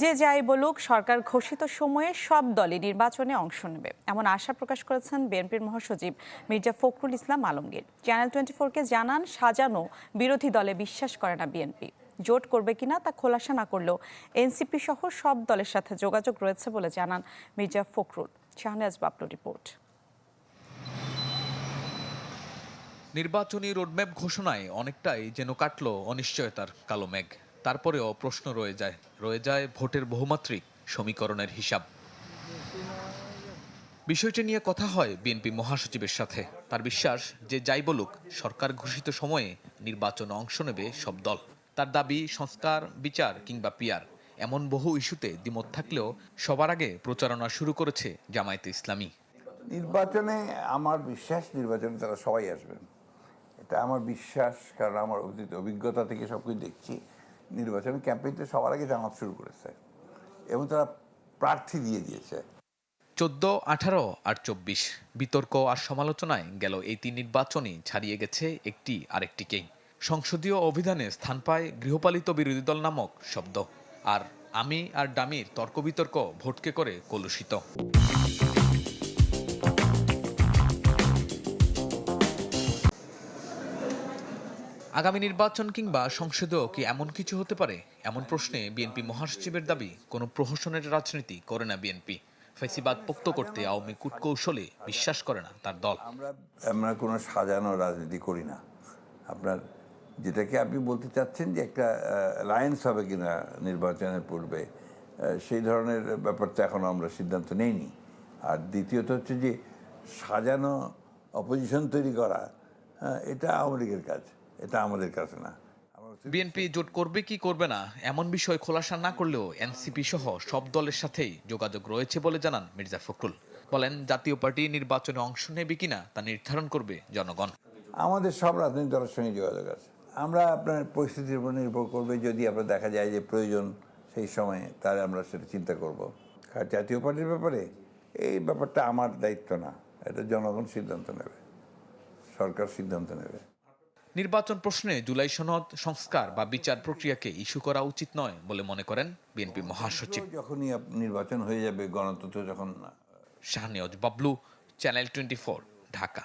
যে যাই বলুক, সরকার ঘোষিত সময়ে সব দলই নির্বাচনে অংশ নেবে, এমন আশা প্রকাশ করেছেন বিএনপির মহাসচিব মির্জা ফখরুল ইসলাম আলমগীর। চ্যানেল টোয়েন্টি ফোরকে জানান, সাজানো বিরোধী দলে বিশ্বাস করে না বিএনপি। জোট করবে কিনা তা খোলাসা না করলেও এনসিপি সহ সব দলের সাথে যোগাযোগ রয়েছে বলে জানান মির্জা ফখরুল। শাহনাজ বাবলু রিপোর্ট। নির্বাচনী রোডম্যাপ ঘোষণায় অনেকটাই যেন কাটল অনিশ্চয়তার কালো মেঘ। তারপরেও প্রশ্ন রয়ে যায় রয়ে যায় ভোটের বহুমাত্রিক সমীকরণের হিসাব। বিষয়টি নিয়ে কথা হয় বিএনপি মহাসচিবের সাথে। তার বিশ্বাস, যে যাই বলুক, সরকার ঘোষিত সময়ে নির্বাচনে অংশ নেবে সব দল। তার দাবি, সংস্কার, বিচার কিংবা পিয়ার এমন বহু ইস্যুতে দ্বিমত থাকলেও সবার আগে প্রচারণা শুরু করেছে জামায়াতে ইসলামী। নির্বাচনে আমার বিশ্বাস, নির্বাচনে তারা সবাই আসবেন। এটা আমার বিশ্বাস, কারণ আমার অভিজ্ঞতা থেকে সব কিছু দেখছি। নির্বাচনের ক্যাম্পেইনটা সবার আগে জামাত শুরু করেছে এবং তারা প্রার্থী দিয়ে দিয়েছে। চোদ্দ, আঠারো আর চব্বিশ বিতর্ক আর সমালোচনায় গেল এই তিন নির্বাচনই, ছাড়িয়ে গেছে একটি আরেকটিকেই। সংসদীয় অভিধানে স্থান পায় গৃহপালিত বিরোধী দল নামক শব্দ। আর আমি আর ডামির তর্ক বিতর্ক ভোটকে করে কলুষিত। আগামী নির্বাচন কিংবা সংসদেও কি এমন কিছু হতে পারে? এমন প্রশ্নে বিএনপি মহাসচিবের দাবি কোনো প্রহসনের রাজনীতি করে না বিএনপি। ফেসিবাদ পোক্ত করতে আওয়ামী কূটকৌশলে বিশ্বাস করে না তার দল। আমরা আমরা কোনো সাজানো রাজনীতি করি না। আপনার যেটাকে আপনি বলতে চাচ্ছেন যে একটা লায়েন্স হবে কিনা নির্বাচনের পূর্বে সেই ধরনের ব্যাপারটা এখনও আমরা সিদ্ধান্ত নেইনি। আর দ্বিতীয়ত হচ্ছে যে সাজানো অপোজিশন তৈরি করা হ্যাঁ, এটা আওয়ামী লীগের কাজ। এটা আমাদের কাছে না। আমরা বিএনপি জোট করবে কি করবে না এমন বিষয় খোলাসা না করলেও এনসিপি সহ সব দলের সাথেই যোগাযোগ রয়েছে বলে জানান মির্জা ফখরুল। বলেন জাতীয় পার্টি নির্বাচনে অংশ নেবে কিনা তা নির্ধারণ করবে জনগণ। আমাদের সব রাজনৈতিক দলের সঙ্গে যোগাযোগ আছে। আমরা আপনার পরিস্থিতির উপর নির্ভর করবে যদি আপনার দেখা যায় যে প্রয়োজন সেই সময়ে তাহলে আমরা সেটা চিন্তা করব। আর জাতীয় পার্টির ব্যাপারে এই ব্যাপারটা আমার দায়িত্ব না। এটা জনগণ সিদ্ধান্ত নেবে। সরকার সিদ্ধান্ত নেবে। নির্বাচন প্রশ্নে জুলাই সনদ সংস্কার বা বিচার প্রক্রিয়াকে ইস্যু করা উচিত নয় বলে মনে করেন বিএনপি মহাসচিব। যখনই নির্বাচন হয়ে যাবে গণতন্ত্র যখন শাহনেওয়াজ বাবলু চ্যানেল টোয়েন্টি ঢাকা।